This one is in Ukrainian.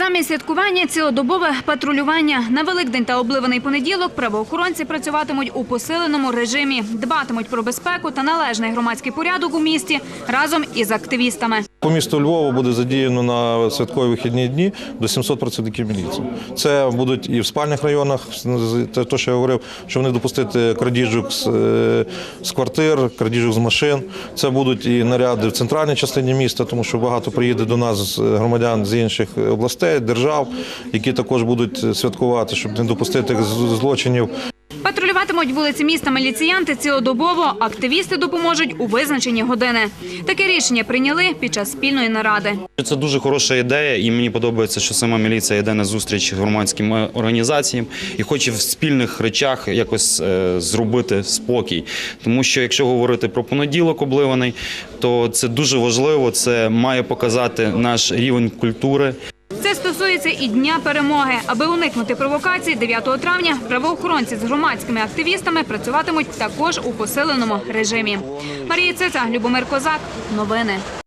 Замість святкування цілодобове патрулювання на Великдень та обливаний понеділок правоохоронці працюватимуть у посиленому режимі, дбатимуть про безпеку та належний громадський порядок у місті разом із активістами. По місту Львова буде задіяно на святкові вихідні дні до 700 працівників міліції. Це будуть і в спальних районах, те, що я говорив, що вони допустити крадіжок з, е, з квартир, крадіжок з машин. Це будуть і наряди в центральній частині міста, тому що багато приїде до нас громадян з інших областей, держав, які також будуть святкувати, щоб не допустити злочинів. Патрулюватимуть вулиці міста міліціянти цілодобово. Активісти допоможуть у визначені години. Таке рішення прийняли під час спільної наради. Це дуже хороша ідея, і мені подобається, що сама міліція йде на зустріч громадським організаціям і хоче в спільних речах якось е, зробити спокій. Тому що якщо говорити про понеділок обливаний, то це дуже важливо. Це має показати наш рівень культури. Це стосується і дня перемоги. Аби уникнути провокацій, 9 травня правоохоронці з громадськими активістами працюватимуть також у посиленому режимі. Марія Цеца, Любомир Козак. Новини.